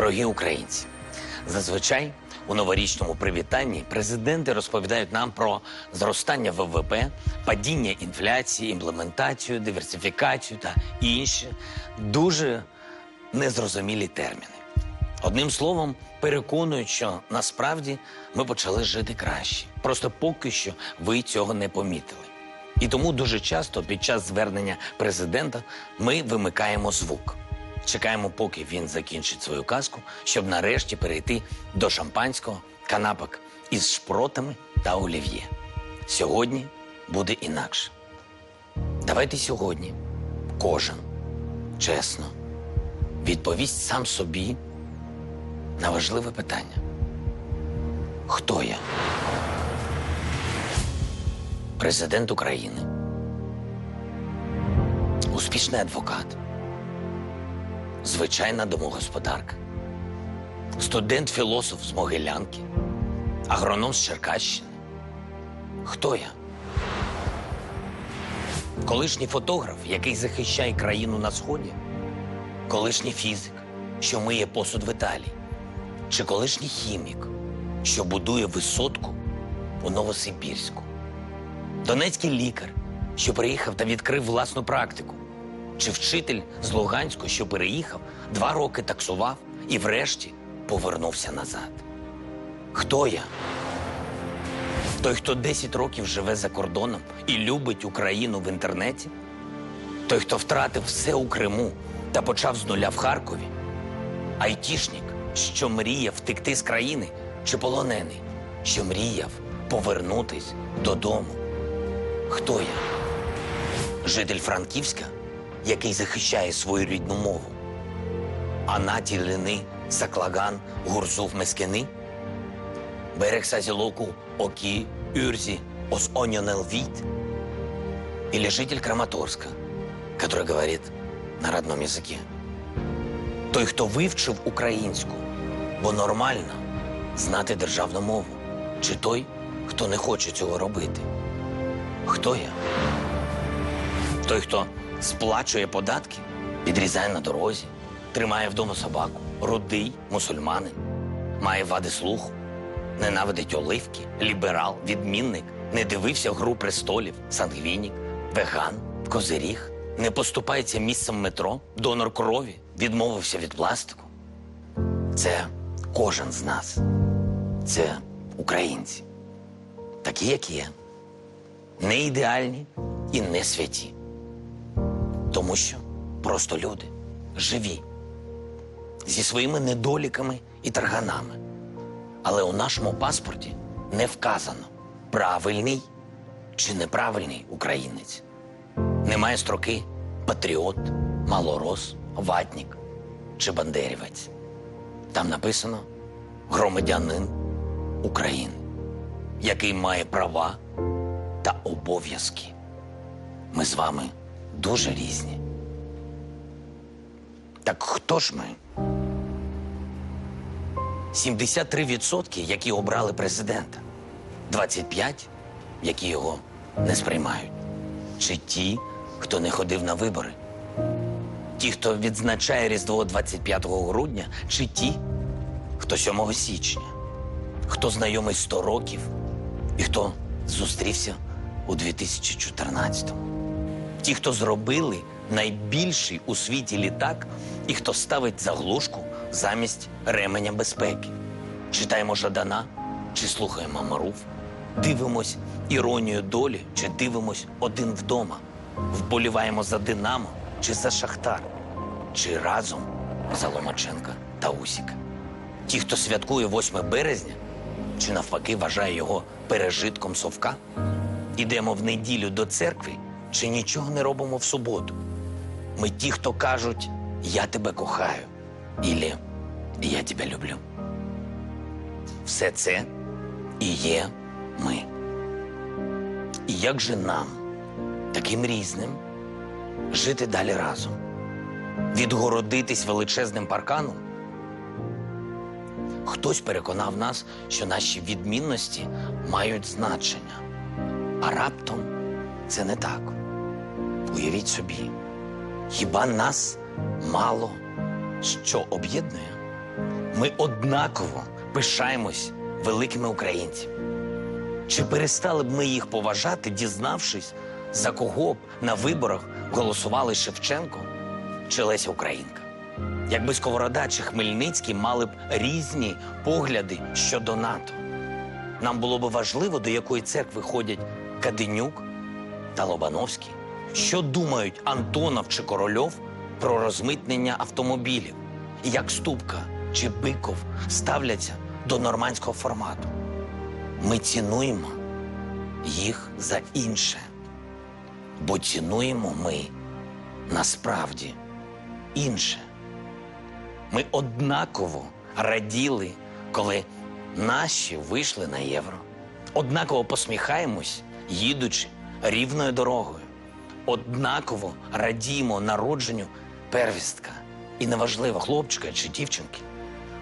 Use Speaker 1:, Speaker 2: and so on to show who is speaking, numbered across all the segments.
Speaker 1: Дорогі українці, зазвичай у новорічному привітанні президенти розповідають нам про зростання ВВП, падіння інфляції, імплементацію, диверсифікацію та інші дуже незрозумілі терміни. Одним словом, переконують, що насправді ми почали жити краще. Просто поки що ви цього не помітили. І тому дуже часто під час звернення президента ми вимикаємо звук. Чекаємо, поки він закінчить свою казку, щоб нарешті перейти до шампанського, канапок із шпротами та олів'є. Сьогодні буде інакше. Давайте сьогодні кожен чесно відповість сам собі на важливе питання. Хто я? Президент України. Успішний адвокат. Звичайна домогосподарка. Студент-філософ з Могилянки. Агроном з Черкащини. Хто я? Колишній фотограф, який захищає країну на сході. Колишній фізик, що миє посуд в Італії. Чи колишній хімік, що будує висотку у Новосибірську. Донецький лікар, що приїхав та відкрив власну практику. Чи вчитель з Луганську, що переїхав, два роки таксував і врешті повернувся назад. Хто я? Той, хто 10 років живе за кордоном і любить Україну в інтернеті? Той, хто втратив все у Криму та почав з нуля в Харкові? Айтішник, що мріяв втекти з країни, чи полонений, що мріяв повернутись додому? Хто я? Житель Франківська, який захищає свою рідну мову? Анаті Лини, Саклаган, Гурзув Мескени? Берег Сазілоку, Оки, Юрзи, Ос-Оньонел-Вит? Или житель Краматорска, который говорит на родном языке? Той, хто вивчив українську, бо нормально знати державну мову, чи той, хто не хоче цього робити? Хто я? Той, хто сплачує податки, підрізає на дорозі, тримає вдома собаку, рудий, мусульманин, має вади слуху, ненавидить оливки, ліберал, відмінник, не дивився гру престолів, сангвінік, веган, козиріг, не поступається місцем метро, донор крові, відмовився від пластику. Це кожен з нас. Це українці. Такі, як є. Не ідеальні і не святі. Тому що просто люди живі, зі своїми недоліками і тарганами. Але у нашому паспорті не вказано правильний чи неправильний українець. Немає строки патріот, малорос, ватнік чи бандерівець. Там написано громадянин України, який має права та обов'язки. Ми з вами дуже різні. Так хто ж ми? 73%, які обрали президента, 25%, які його не сприймають. Чи ті, хто не ходив на вибори? Ті, хто відзначає Різдво 25 грудня, чи ті, хто 7 січня, хто знайомий 100 років і хто зустрівся у 2014-му? Ті, хто зробили найбільший у світі літак, і хто ставить заглушку замість ременя безпеки. Читаємо Жадана чи слухаємо Маруф, дивимось іронію долі, чи дивимось один вдома, вболіваємо за Динамо чи за Шахтар, чи разом за Ломаченка та Усіка. Ті, хто святкує 8 березня, чи навпаки вважає його пережитком совка, ідемо в неділю до церкви, чи нічого не робимо в суботу. Ми ті, хто кажуть, я тебе кохаю, ілі я тебе люблю. Все це і є ми. І як же нам, таким різним, жити далі разом, відгородитись величезним парканом? Хтось переконав нас, що наші відмінності мають значення, а раптом це не так. Уявіть собі, хіба нас мало що об'єднує? Ми однаково пишаємось великими українцями. Чи перестали б ми їх поважати, дізнавшись, за кого б на виборах голосували Шевченко чи Леся Українка? Якби Сковорода чи Хмельницький мали б різні погляди щодо НАТО. Нам було б важливо, до якої церкви ходять Каденюк та Лобановський. Що думають Антонов чи Корольов про розмитнення автомобілів? Як Ступка чи Биков ставляться до нормандського формату? Ми цінуємо їх за інше, бо цінуємо ми насправді інше. Ми однаково раділи, коли наші вийшли на євро. Однаково посміхаємось, їдучи рівною дорогою. Однаково радіємо народженню первістка. І неважливо, хлопчика чи дівчинки.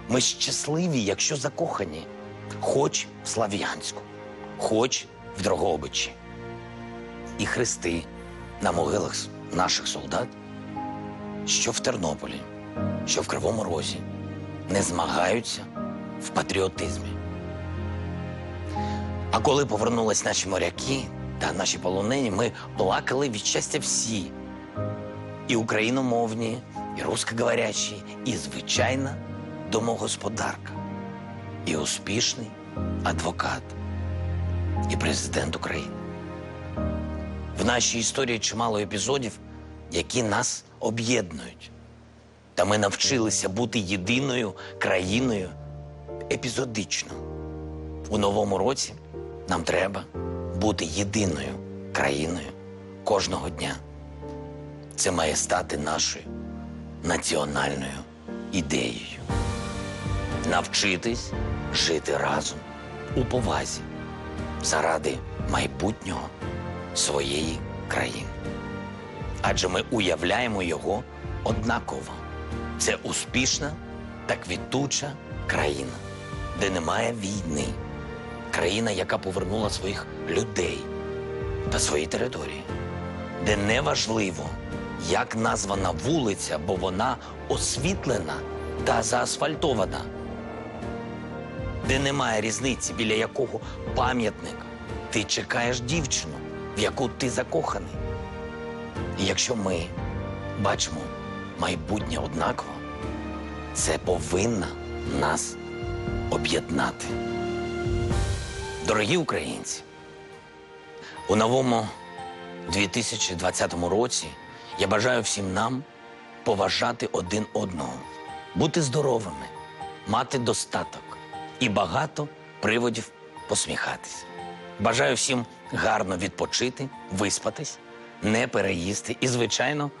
Speaker 1: Ми щасливі, якщо закохані, хоч в Слав'янську, хоч в Дрогобичі. І хрести на могилах наших солдат, що в Тернополі, що в Кривому Розі, не змагаються в патріотизмі. А коли повернулись наші моряки та наші полонені, ми плакали від щастя всі. І україномовні, і рускоговорячі, і звичайна домогосподарка, і успішний адвокат, і президент України. В нашій історії чимало епізодів, які нас об'єднують. Та ми навчилися бути єдиною країною епізодично. У новому році нам треба бути єдиною країною кожного дня. Це має стати нашою національною ідеєю. Навчитись жити разом у повазі заради майбутнього своєї країни. Адже ми уявляємо його однаково. Це успішна та квітуча країна, де немає війни. Країна, яка повернула своїх людей та свої території, де не важливо, як названа вулиця, бо вона освітлена та заасфальтована, де немає різниці, біля якого пам'ятника ти чекаєш дівчину, в яку ти закоханий. І якщо ми бачимо майбутнє однаково, це повинно нас об'єднати. Дорогі українці, у новому 2020 році я бажаю всім нам поважати один одного, бути здоровими, мати достаток і багато приводів посміхатись. Бажаю всім гарно відпочити, виспатись, не переїсти і, звичайно,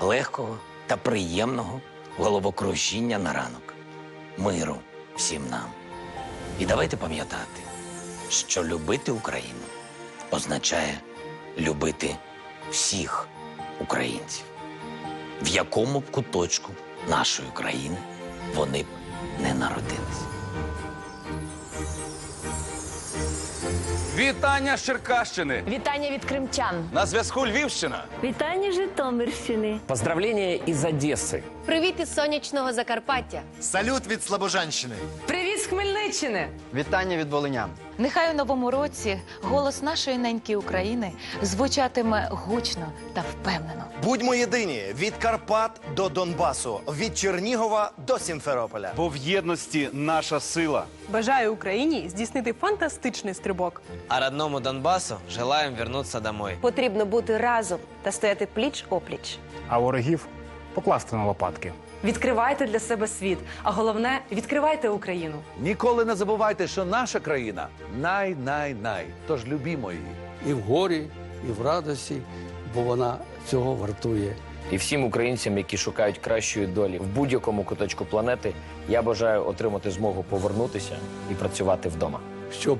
Speaker 1: легкого та приємного головокружіння на ранок. Миру всім нам. І давайте пам'ятати, що любити Україну означає любити всіх українців, в якому б куточку нашої країни вони б не народились.
Speaker 2: Вітання з Черкащини!
Speaker 3: Вітання від кримчан.
Speaker 2: На зв'язку Львівщина.
Speaker 4: Вітання Житомирщини.
Speaker 5: Поздравления из Одессы.
Speaker 3: Привіт із сонячного Закарпаття.
Speaker 6: Салют від Слобожанщини.
Speaker 7: Хмельниччини!
Speaker 8: Вітання від волинян.
Speaker 9: Нехай у новому році голос нашої неньки України звучатиме гучно та впевнено.
Speaker 6: Будьмо єдині від Карпат до Донбасу, від Чернігова до Сімферополя.
Speaker 2: Бо в єдності наша сила.
Speaker 7: Бажаю Україні здійснити фантастичний стрибок.
Speaker 10: А родному Донбассу желаем вернуться домой.
Speaker 11: Потрібно бути разом та стояти пліч опліч.
Speaker 12: а ворогів покласти на лопатки.
Speaker 7: Відкривайте для себе світ, а головне відкривайте Україну.
Speaker 13: Ніколи не забувайте, що наша країна най-най-най. Тож любімо її.
Speaker 14: і в горі, і в радості, бо вона цього вартує.
Speaker 5: І всім українцям, які шукають кращої долі в будь-якому куточку планети, я бажаю отримати змогу повернутися і працювати вдома.
Speaker 14: Щоб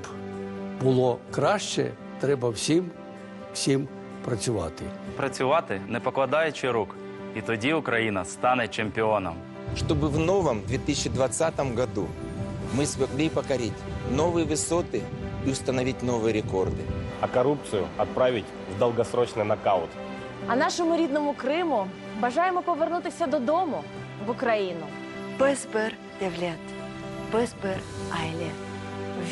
Speaker 14: було краще, треба всім, всім працювати.
Speaker 15: Працювати, не покладаючи рук. І тоді Україна стане чемпіоном.
Speaker 10: Чтобы в новом 2020 году мы смогли покорить новые высоты и установить новые рекорды.
Speaker 15: А корупцію відправити в довгосрочний нокаут.
Speaker 3: А нашому рідному Криму бажаємо повернутися додому в Україну.
Speaker 11: Без бер,
Speaker 4: devlet. Bözbür aile.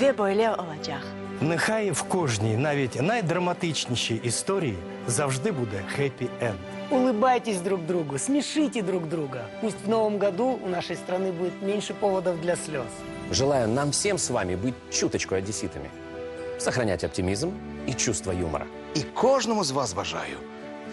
Speaker 4: Ve böyle olacak.
Speaker 8: Нехай в кожній, навіть найдраматичнішій історії завжди буде хеппі-енд.
Speaker 16: Улыбайтесь друг другу, смешите друг друга. Пусть в новом году у нашей страны будет меньше поводов для слез.
Speaker 5: Желаю нам всем с вами быть чуточку одесситами. Сохранять оптимизм и чувство юмора.
Speaker 17: І кожному з вас бажаю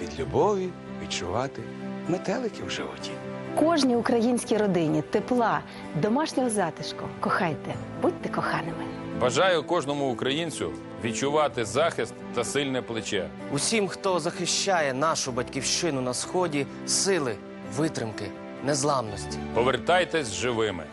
Speaker 17: від любові відчувати метелики в животі.
Speaker 11: Кожній українській родині тепла, домашнього затишку. Кохайте, будьте коханими.
Speaker 18: Бажаю кожному українцю відчувати захист та сильне плече.
Speaker 19: Усім, хто захищає нашу батьківщину на сході, сили, витримки, незламності.
Speaker 18: Повертайтесь живими.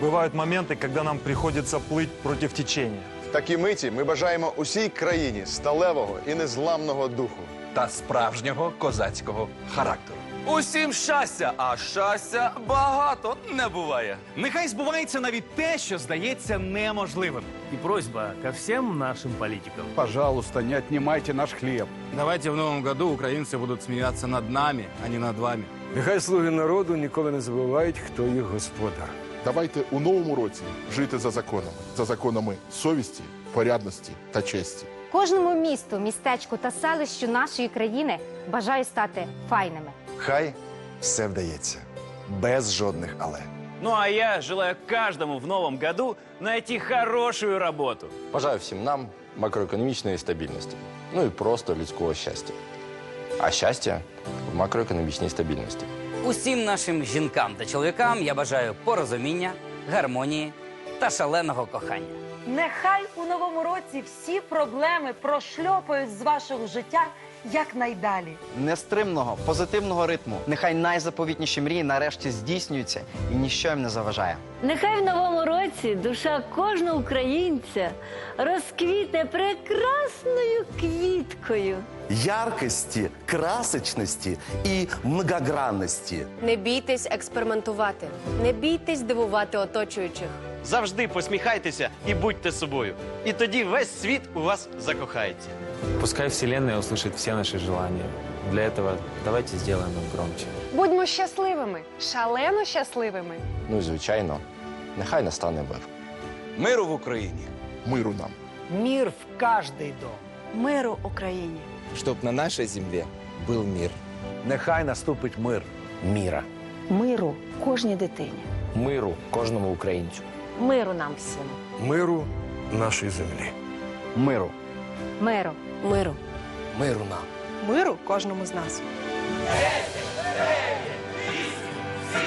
Speaker 20: Бывают моменты, когда нам приходится плыть против течения.
Speaker 21: В такій миті ми бажаємо усій країні сталевого і незламного духу.
Speaker 13: Та справжнього козацького характеру.
Speaker 2: Усім щастя, а щастя багато не буває.
Speaker 22: Нехай збувається навіть те, що здається неможливим.
Speaker 23: И просьба ко всем нашим политикам.
Speaker 24: Пожалуйста, не отнимайте наш хлеб.
Speaker 15: Давайте в новом году українці будуть сміятися над нами, а не над вами.
Speaker 25: Нехай слуги народу ніколи не забувають, хто їх господар.
Speaker 26: Давайте у новому році жити за законами, за законами совісті, порядності та честі.
Speaker 27: Кожному місту, містечку та селищу нашої країни бажаю стати файними.
Speaker 6: Хай все вдається. Без жодних але.
Speaker 22: Ну а я желаю каждому в новом году найти хорошую работу.
Speaker 28: Бажаю всім нам макроекономічної стабільності. Ну і просто людського щастя. А щастя в макроекономічній стабільності.
Speaker 29: Усім нашим жінкам та чоловікам я бажаю порозуміння, гармонії та шаленого кохання.
Speaker 7: Нехай у новому році всі проблеми прошльопають з вашого життя якнайдалі.
Speaker 30: Нестримного, позитивного ритму. Нехай найзаповітніші мрії нарешті здійснюються і ніщо їм не заважає.
Speaker 4: Нехай в новому році душа кожного українця розквіте прекрасною квіткою.
Speaker 31: яркости, красочности и многогранности.
Speaker 3: Не бійтесь експериментувати, не бійтесь дивувати оточуючих.
Speaker 22: Завжди посміхайтеся і будьте собою. І тоді весь світ у вас закохається.
Speaker 32: Пускай Вселенная услышит все наши желания. Для этого давайте сделаем их громче.
Speaker 33: Будьмо щасливими, шалено щасливими.
Speaker 28: Ну і звичайно, нехай настане мир.
Speaker 13: Миру в Україні.
Speaker 26: Миру нам.
Speaker 16: Мир в каждый дом.
Speaker 4: Миру Україні.
Speaker 10: Щоб на нашій землі був мир.
Speaker 13: Нехай наступить мир.
Speaker 5: Міра.
Speaker 11: Миру кожній дитині.
Speaker 5: Миру кожному українцю.
Speaker 3: Миру нам всім.
Speaker 8: Миру нашій землі.
Speaker 6: Миру.
Speaker 3: Миру.
Speaker 11: Миру.
Speaker 29: Миру нам.
Speaker 7: Миру кожному з нас.
Speaker 1: 10, 9, 8, 7,